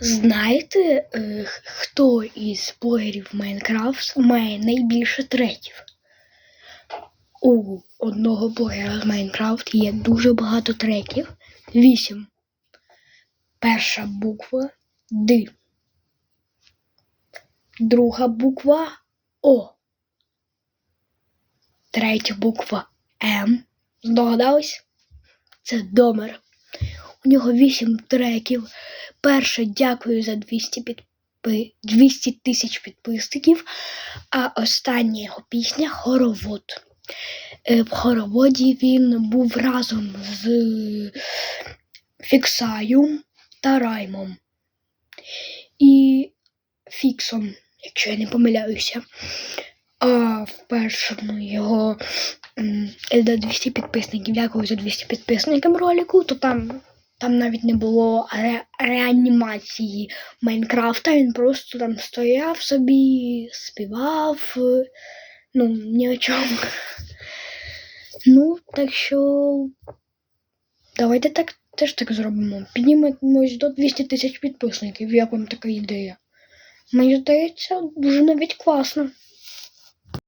Знаєте, е, хто із блогерів Майнкрафт має найбільше треків? У одного блогера з Майнкрафт є дуже багато треків. Вісім. Перша буква Д. Друга буква О. Третя буква М. Здогадались? Це Домер. У нього вісім треків. Перше дякую за 200 підпи... 200 тисяч підписників, а остання його пісня Хоровод. Е, В хороводі він був разом з Фіксаю та Раймом і Фіксом, якщо я не помиляюся. А в першому його до 200 підписників. Дякую за 200 підписників ролику, то там, там навіть не було ре- реанімації Майнкрафта. Він просто там стояв собі, співав. Ну, ні о чому. Ну, так що давайте так теж так зробимо. Піднімемось до 200 тисяч підписників. Як вам така ідея? Мені здається, дуже навіть класно.